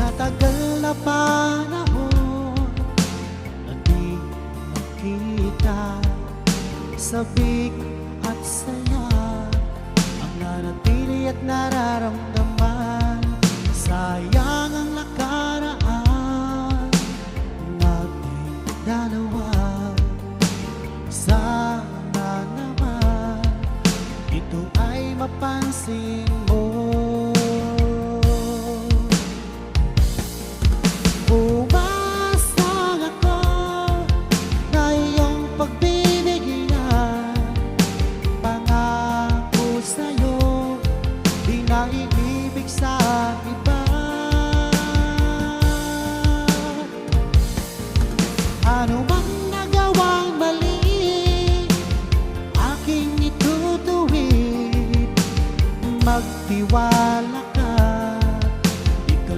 Sa tagal na panahon Na di nakita Sabik at saya Ang nanatili at nararamdaman. Sayang ang nakaraan Nating dalawa Sana naman Ito ay mapansin ang ibibig sa iba. Ano man nagawang mali? Aking itutuwid. Magtiwala